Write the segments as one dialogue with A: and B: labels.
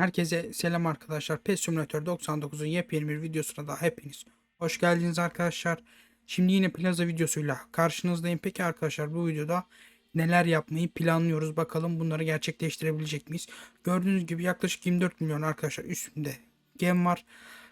A: Herkese selam arkadaşlar. PES Simulator 99'un yepyeni bir videosuna da hepiniz hoş geldiniz arkadaşlar. Şimdi yine plaza videosuyla karşınızdayım. Peki arkadaşlar bu videoda neler yapmayı planlıyoruz bakalım bunları gerçekleştirebilecek miyiz? Gördüğünüz gibi yaklaşık 24 milyon arkadaşlar üstünde gem var.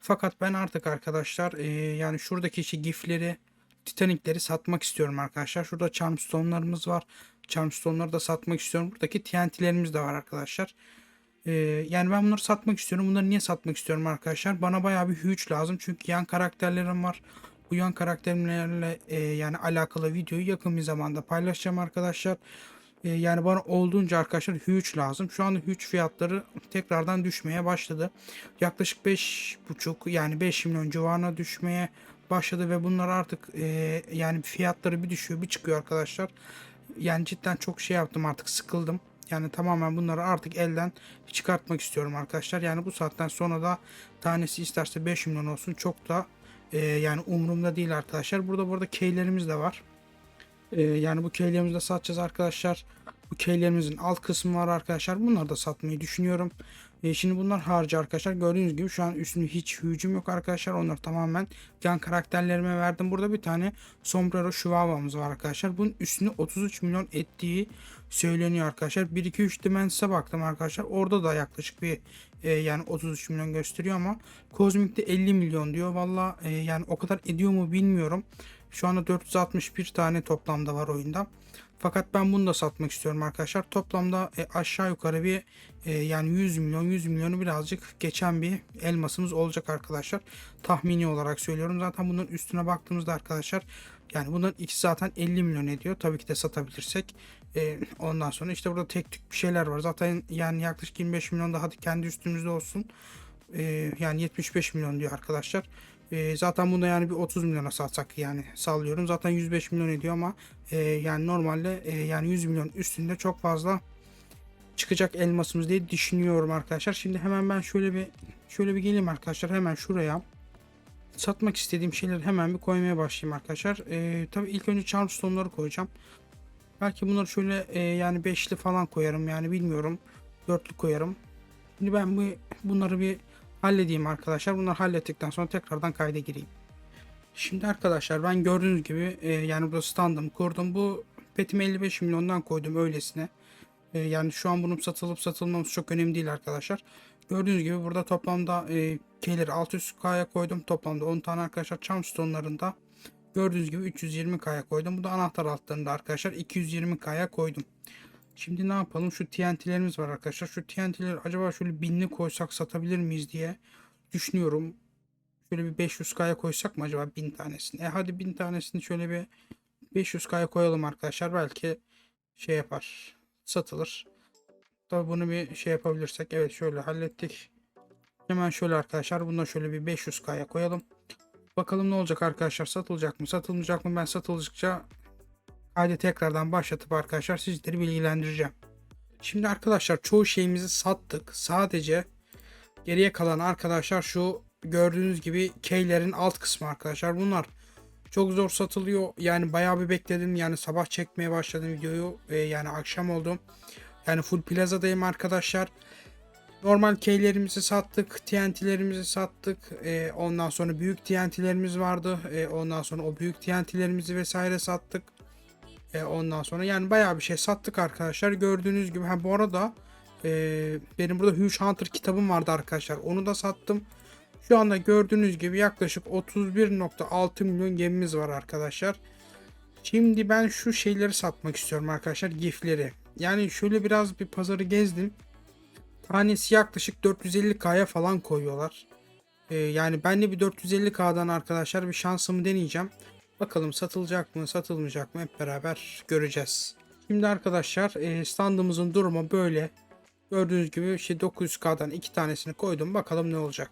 A: Fakat ben artık arkadaşlar e, yani şuradaki işte gifleri Titanic'leri satmak istiyorum arkadaşlar. Şurada Charmstone'larımız var. Charmstone'ları da satmak istiyorum. Buradaki TNT'lerimiz de var arkadaşlar. Ee, yani ben bunları satmak istiyorum. Bunları niye satmak istiyorum arkadaşlar? Bana bayağı bir huge lazım. Çünkü yan karakterlerim var. Bu yan karakterlerle e, yani alakalı videoyu yakın bir zamanda paylaşacağım arkadaşlar. E, yani bana olduğunca arkadaşlar huge lazım. Şu anda huge fiyatları tekrardan düşmeye başladı. Yaklaşık 5.5 yani 5 milyon civarına düşmeye başladı ve bunlar artık e, yani fiyatları bir düşüyor bir çıkıyor arkadaşlar. Yani cidden çok şey yaptım artık sıkıldım. Yani tamamen bunları artık elden çıkartmak istiyorum arkadaşlar. Yani bu saatten sonra da tanesi isterse 5 milyon olsun çok da e, yani umurumda değil arkadaşlar. Burada burada keylerimiz de var. E, yani bu keylerimizi de satacağız arkadaşlar. Bu keylerimizin alt kısmı var arkadaşlar. Bunları da satmayı düşünüyorum. E, şimdi bunlar harcı arkadaşlar. Gördüğünüz gibi şu an üstünde hiç hücum yok arkadaşlar. Onları tamamen yan karakterlerime verdim. Burada bir tane Sombrero Chihuahua'mız var arkadaşlar. Bunun üstünde 33 milyon ettiği söyleniyor arkadaşlar. 1 2 3 Dimens'e baktım arkadaşlar. Orada da yaklaşık bir e, yani 33 milyon gösteriyor ama Cosmic'te 50 milyon diyor. Valla e, yani o kadar ediyor mu bilmiyorum. Şu anda 461 tane toplamda var oyunda. Fakat ben bunu da satmak istiyorum arkadaşlar. Toplamda e, aşağı yukarı bir e, yani 100 milyon 100 milyonu birazcık geçen bir elmasımız olacak arkadaşlar. Tahmini olarak söylüyorum. Zaten bunun üstüne baktığımızda arkadaşlar yani bunların ikisi zaten 50 milyon ediyor. Tabii ki de satabilirsek. E, ondan sonra işte burada tek tük bir şeyler var. Zaten yani yaklaşık 25 milyon da kendi üstümüzde olsun. E, yani 75 milyon diyor arkadaşlar. E, zaten bunda yani bir 30 milyona satsak yani sallıyorum. Zaten 105 milyon ediyor ama e, yani normalde e, yani 100 milyon üstünde çok fazla çıkacak elmasımız diye düşünüyorum arkadaşlar. Şimdi hemen ben şöyle bir şöyle bir geleyim arkadaşlar hemen şuraya satmak istediğim şeyleri hemen bir koymaya başlayayım arkadaşlar. E, tabii ilk önce Charmstone'ları koyacağım. Belki bunları şöyle e, yani beşli falan koyarım yani bilmiyorum. Dörtlü koyarım. Şimdi ben bu bunları bir halledeyim arkadaşlar. Bunları hallettikten sonra tekrardan kayda gireyim. Şimdi arkadaşlar ben gördüğünüz gibi e, yani burada standım kurdum. Bu petimi 55 milyondan koydum öylesine. E, yani şu an bunun satılıp satılmaması çok önemli değil arkadaşlar. Gördüğünüz gibi burada toplamda e, K'leri 600K'ya koydum. Toplamda 10 tane arkadaşlar Charmstone'larında gördüğünüz gibi 320K'ya koydum. Bu da anahtar altlarında arkadaşlar 220K'ya koydum. Şimdi ne yapalım? Şu TNT'lerimiz var arkadaşlar. Şu TNT'leri acaba şöyle binli koysak satabilir miyiz diye düşünüyorum. Şöyle bir 500K'ya koysak mı acaba bin tanesini? E hadi bin tanesini şöyle bir 500K'ya koyalım arkadaşlar. Belki şey yapar. Satılır. Tabi bunu bir şey yapabilirsek. Evet şöyle hallettik. Hemen şöyle arkadaşlar. Bundan şöyle bir 500K'ya koyalım. Bakalım ne olacak arkadaşlar. Satılacak mı? Satılmayacak mı? Ben satıldıkça kaydı tekrardan başlatıp arkadaşlar sizleri bilgilendireceğim. Şimdi arkadaşlar çoğu şeyimizi sattık. Sadece geriye kalan arkadaşlar şu gördüğünüz gibi K'lerin alt kısmı arkadaşlar. Bunlar çok zor satılıyor. Yani bayağı bir bekledim. Yani sabah çekmeye başladım videoyu. Ee, yani akşam oldu. Yani full plazadayım arkadaşlar. Normal K'lerimizi sattık. TNT'lerimizi sattık. Ee, ondan sonra büyük TNT'lerimiz vardı. Ee, ondan sonra o büyük TNT'lerimizi vesaire sattık. Ee, ondan sonra yani bayağı bir şey sattık arkadaşlar. Gördüğünüz gibi. Ha bu arada e, benim burada Huge Hunter kitabım vardı arkadaşlar. Onu da sattım. Şu anda gördüğünüz gibi yaklaşık 31.6 milyon gemimiz var arkadaşlar. Şimdi ben şu şeyleri satmak istiyorum arkadaşlar. Gifleri. Yani şöyle biraz bir pazarı gezdim. Tanesi yaklaşık 450k'ya falan koyuyorlar. Ee, yani ben de bir 450k'dan arkadaşlar bir şansımı deneyeceğim. Bakalım satılacak mı satılmayacak mı hep beraber göreceğiz. Şimdi arkadaşlar e, standımızın durumu böyle. Gördüğünüz gibi işte 900k'dan iki tanesini koydum. Bakalım ne olacak.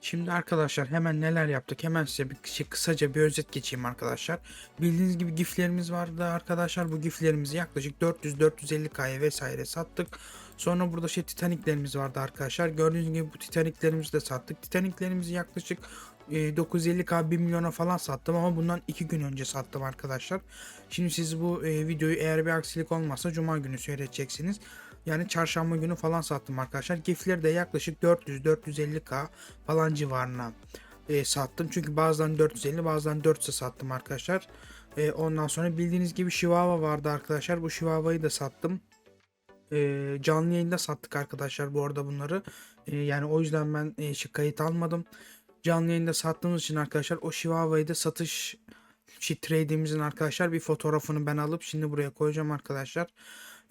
A: Şimdi arkadaşlar hemen neler yaptık hemen size bir şey, kısaca bir özet geçeyim arkadaşlar. Bildiğiniz gibi giflerimiz vardı arkadaşlar. Bu giflerimizi yaklaşık 400-450k'ya vesaire sattık. Sonra burada şey Titanic'lerimiz vardı arkadaşlar. Gördüğünüz gibi bu Titanic'lerimizi de sattık. Titanic'lerimizi yaklaşık 950k 1 milyona falan sattım ama bundan 2 gün önce sattım arkadaşlar. Şimdi siz bu e, videoyu eğer bir aksilik olmazsa cuma günü seyredeceksiniz. Yani çarşamba günü falan sattım arkadaşlar. Gifleri de yaklaşık 400-450k falan civarına e, sattım. Çünkü bazılarını 450 bazılarını 400'e sattım arkadaşlar. E, ondan sonra bildiğiniz gibi Chihuahua vardı arkadaşlar. Bu Chihuahua'yı da sattım. E, canlı yayında sattık arkadaşlar bu arada bunları. E, yani o yüzden ben e, kayıt almadım. Canlı yayında sattığımız için arkadaşlar o Chihuahua'yı da satış şey, trade'imizin arkadaşlar bir fotoğrafını ben alıp şimdi buraya koyacağım arkadaşlar.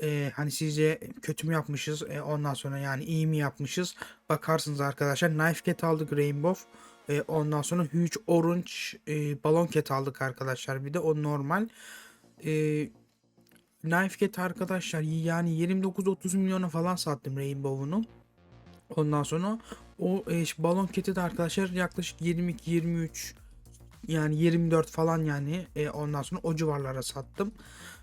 A: Ee, hani sizce kötü mü yapmışız? Ee, ondan sonra yani iyi mi yapmışız? Bakarsınız arkadaşlar. Knife cat aldık rainbow. Ee, ondan sonra huge orange e, balon cat aldık arkadaşlar. Bir de o normal. Ee, knife cat arkadaşlar yani 29-30 milyona falan sattım rainbow'unu. Ondan sonra o e, balon cat'i de arkadaşlar yaklaşık 22-23 yani 24 falan yani e, ondan sonra o civarlara sattım.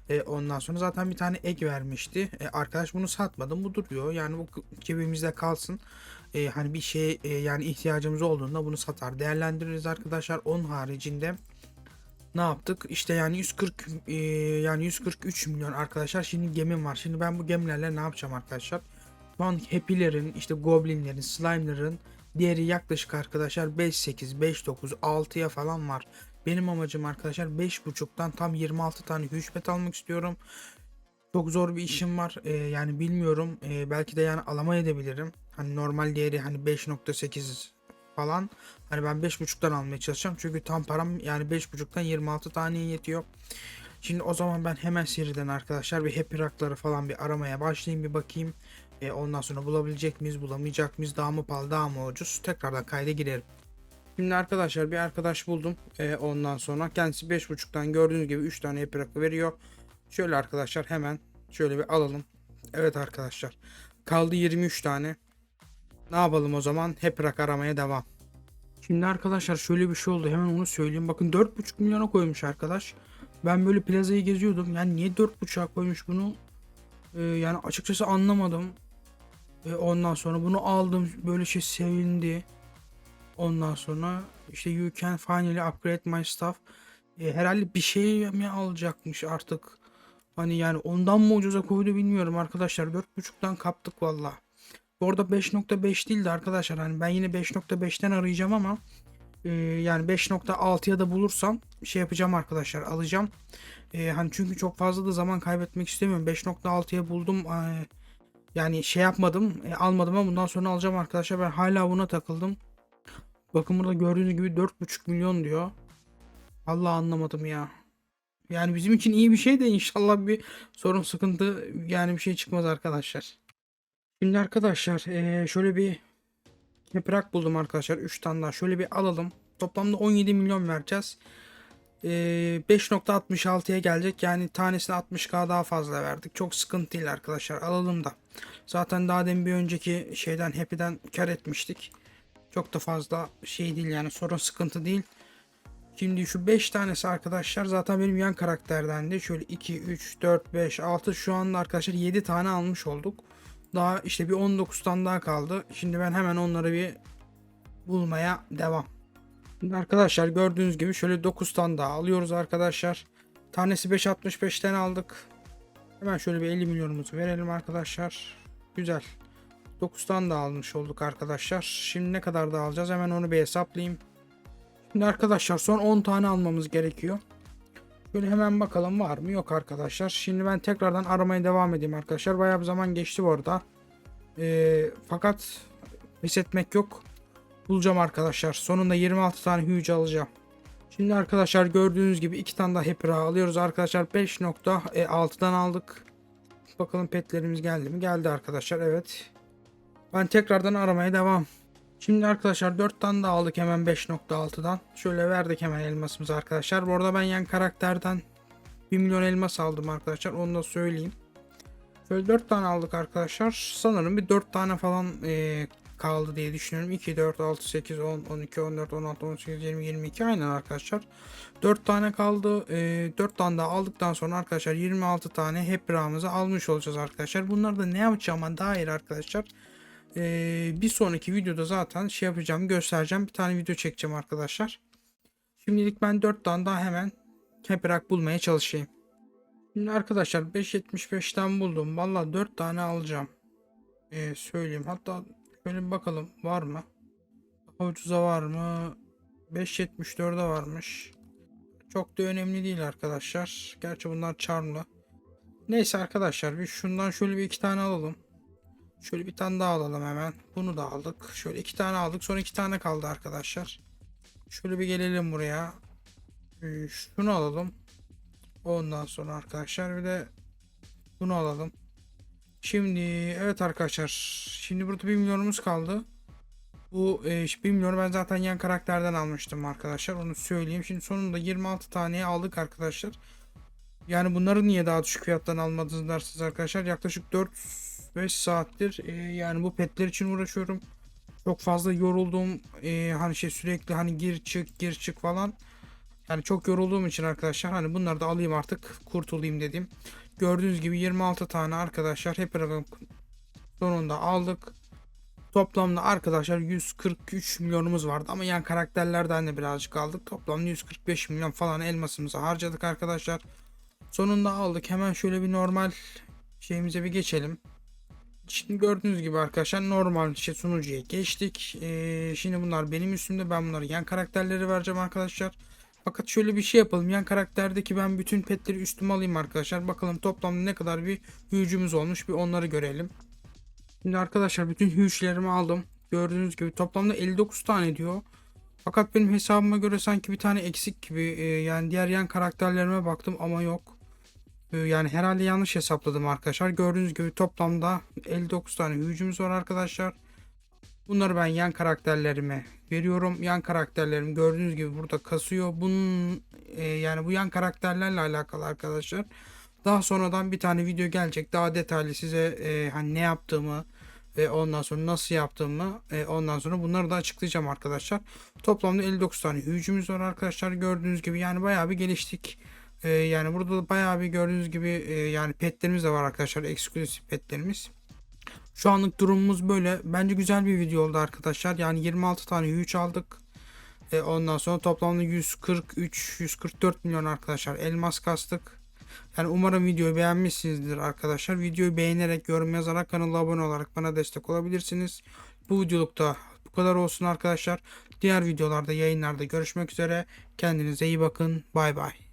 A: E, ondan sonra zaten bir tane ek vermişti. E, arkadaş bunu satmadım. Bu duruyor. Yani bu cebimizde kalsın. E, hani bir şey e, yani ihtiyacımız olduğunda bunu satar. Değerlendiririz arkadaşlar. Onun haricinde ne yaptık? İşte yani 140 e, yani 143 milyon arkadaşlar. Şimdi gemim var. Şimdi ben bu gemilerle ne yapacağım arkadaşlar? Şu an Happy'lerin, işte Goblin'lerin, Slime'ların Diğeri yaklaşık arkadaşlar 5.8, 5.9, 6'ya falan var. Benim amacım arkadaşlar 5.5'tan tam 26 tane hücbet almak istiyorum. Çok zor bir işim var. Ee, yani bilmiyorum. Ee, belki de yani alamayabilirim. Hani normal değeri hani 5.8 falan. Hani ben 5.5'tan almaya çalışacağım. Çünkü tam param yani 5.5'tan 26 tane yetiyor. Şimdi o zaman ben hemen seriden arkadaşlar bir happy rock'ları falan bir aramaya başlayayım bir bakayım. E, ondan sonra bulabilecek miyiz, bulamayacak mıyız, daha mı pahalı, daha mı ucuz? Tekrardan kayda girelim. Şimdi arkadaşlar bir arkadaş buldum. E, ondan sonra kendisi 5.5'tan gördüğünüz gibi 3 tane rock'ı veriyor. Şöyle arkadaşlar hemen şöyle bir alalım. Evet arkadaşlar. Kaldı 23 tane. Ne yapalım o zaman? Happy rock aramaya devam. Şimdi arkadaşlar şöyle bir şey oldu. Hemen onu söyleyeyim. Bakın 4.5 milyona koymuş arkadaş. Ben böyle plazayı geziyordum. Yani niye 4.5'a koymuş bunu? Ee, yani açıkçası anlamadım. Ee, ondan sonra bunu aldım. Böyle şey sevindi. Ondan sonra işte you can finally upgrade my stuff. Ee, herhalde bir şey mi alacakmış artık. Hani yani ondan mı ucuza koydu bilmiyorum arkadaşlar. 4.5'tan kaptık valla. Bu arada 5.5 değildi arkadaşlar. Hani ben yine 5.5'ten arayacağım ama e, yani 5.6'ya da bulursam şey yapacağım arkadaşlar alacağım. E, hani çünkü çok fazla da zaman kaybetmek istemiyorum. 5.6'ya buldum. E, yani şey yapmadım. E, almadım ama bundan sonra alacağım arkadaşlar. Ben hala buna takıldım. Bakın burada gördüğünüz gibi 4.5 milyon diyor. Allah anlamadım ya. Yani bizim için iyi bir şey de inşallah bir sorun sıkıntı yani bir şey çıkmaz arkadaşlar. Şimdi arkadaşlar e, şöyle bir Yaprak buldum arkadaşlar. 3 tane daha. Şöyle bir alalım. Toplamda 17 milyon vereceğiz. Ee, 5.66'ya gelecek. Yani tanesine 60k daha fazla verdik. Çok sıkıntı değil arkadaşlar. Alalım da. Zaten daha demin bir önceki şeyden Happy'den kar etmiştik. Çok da fazla şey değil yani sorun sıkıntı değil. Şimdi şu 5 tanesi arkadaşlar zaten benim yan karakterdendi. Şöyle 2, 3, 4, 5, 6 şu anda arkadaşlar 7 tane almış olduk. Daha işte bir 19 tane daha kaldı. Şimdi ben hemen onları bir bulmaya devam. Şimdi arkadaşlar gördüğünüz gibi şöyle 9 tane daha alıyoruz arkadaşlar. Tanesi 5.65'ten aldık. Hemen şöyle bir 50 milyonumuzu verelim arkadaşlar. Güzel. 9 tane daha almış olduk arkadaşlar. Şimdi ne kadar daha alacağız hemen onu bir hesaplayayım. Şimdi arkadaşlar son 10 tane almamız gerekiyor. Şöyle hemen bakalım var mı? Yok arkadaşlar. Şimdi ben tekrardan aramaya devam edeyim arkadaşlar. Bayağı bir zaman geçti bu arada. Ee, fakat pes etmek yok. Bulacağım arkadaşlar. Sonunda 26 tane huge alacağım. Şimdi arkadaşlar gördüğünüz gibi iki tane daha Happy alıyoruz arkadaşlar. 5.6'dan aldık. Bakalım petlerimiz geldi mi? Geldi arkadaşlar evet. Ben tekrardan aramaya devam. Şimdi arkadaşlar 4 tane daha aldık hemen 5.6'dan. Şöyle verdik hemen elmasımızı arkadaşlar. Bu arada ben yan karakterden 1 milyon elmas aldım arkadaşlar. Onu da söyleyeyim. Şöyle 4 tane aldık arkadaşlar. Sanırım bir 4 tane falan e, kaldı diye düşünüyorum. 2, 4, 6, 8, 10, 12, 14, 16, 18, 20, 22 aynen arkadaşlar. 4 tane kaldı. E, 4 tane daha aldıktan sonra arkadaşlar 26 tane hep almış olacağız arkadaşlar. Bunları da ne yapacağıma dair arkadaşlar ee, bir sonraki videoda zaten şey yapacağım göstereceğim. Bir tane video çekeceğim arkadaşlar. Şimdilik ben 4 tane daha hemen keprak bulmaya çalışayım. Şimdi arkadaşlar 5.75'ten buldum. Valla 4 tane alacağım. Ee, söyleyeyim. Hatta şöyle bir bakalım var mı? Daha ucuza var mı? 5.74'e varmış. Çok da önemli değil arkadaşlar. Gerçi bunlar charmlı. Neyse arkadaşlar bir şundan şöyle bir iki tane alalım. Şöyle bir tane daha alalım hemen. Bunu da aldık. Şöyle iki tane aldık. Sonra iki tane kaldı arkadaşlar. Şöyle bir gelelim buraya. Ee, Şunu alalım. Ondan sonra arkadaşlar bir de bunu alalım. Şimdi evet arkadaşlar. Şimdi burada 1 milyonumuz kaldı. Bu e, 1 milyonu ben zaten yan karakterden almıştım arkadaşlar. Onu söyleyeyim. Şimdi sonunda 26 taneye aldık arkadaşlar. Yani bunları niye daha düşük fiyattan almadınız dersiniz arkadaşlar. Yaklaşık 4-5 saattir e, yani bu petler için uğraşıyorum. Çok fazla yoruldum. E, hani şey sürekli hani gir çık gir çık falan. Yani çok yorulduğum için arkadaşlar hani bunları da alayım artık kurtulayım dedim. Gördüğünüz gibi 26 tane arkadaşlar hep sonunda aldık. Toplamda arkadaşlar 143 milyonumuz vardı ama yan karakterlerden de birazcık aldık. Toplamda 145 milyon falan elmasımızı harcadık arkadaşlar. Sonunda aldık. Hemen şöyle bir normal şeyimize bir geçelim. Şimdi gördüğünüz gibi arkadaşlar normal şey sunucuya geçtik. Ee, şimdi bunlar benim üstümde. Ben bunları yan karakterleri vereceğim arkadaşlar. Fakat şöyle bir şey yapalım. Yan karakterdeki ben bütün petleri üstüme alayım arkadaşlar. Bakalım toplamda ne kadar bir büyücümüz olmuş. Bir onları görelim. Şimdi arkadaşlar bütün hüçlerimi aldım. Gördüğünüz gibi toplamda 59 tane diyor. Fakat benim hesabıma göre sanki bir tane eksik gibi. Ee, yani diğer yan karakterlerime baktım ama yok. Ee, yani herhalde yanlış hesapladım arkadaşlar. Gördüğünüz gibi toplamda 59 tane hücumuz var arkadaşlar. Bunları ben yan karakterlerime veriyorum. Yan karakterlerim gördüğünüz gibi burada kasıyor. Bunun e, yani bu yan karakterlerle alakalı arkadaşlar. Daha sonradan bir tane video gelecek. Daha detaylı size e, hani ne yaptığımı ve ondan sonra nasıl yaptığımı e, ondan sonra bunları da açıklayacağım arkadaşlar. Toplamda 59 tane hücumuz var arkadaşlar. Gördüğünüz gibi yani bayağı bir geliştik. E, yani burada da bayağı bir gördüğünüz gibi e, yani petlerimiz de var arkadaşlar. Eksklusif petlerimiz. Şu anlık durumumuz böyle. Bence güzel bir video oldu arkadaşlar. Yani 26 tane hüç aldık. E, ondan sonra toplamda 143-144 milyon arkadaşlar elmas kastık. Yani umarım videoyu beğenmişsinizdir arkadaşlar. Videoyu beğenerek, yorum yazarak, kanala abone olarak bana destek olabilirsiniz. Bu videolukta bu kadar olsun arkadaşlar. Diğer videolarda, yayınlarda görüşmek üzere. Kendinize iyi bakın. Bay bay.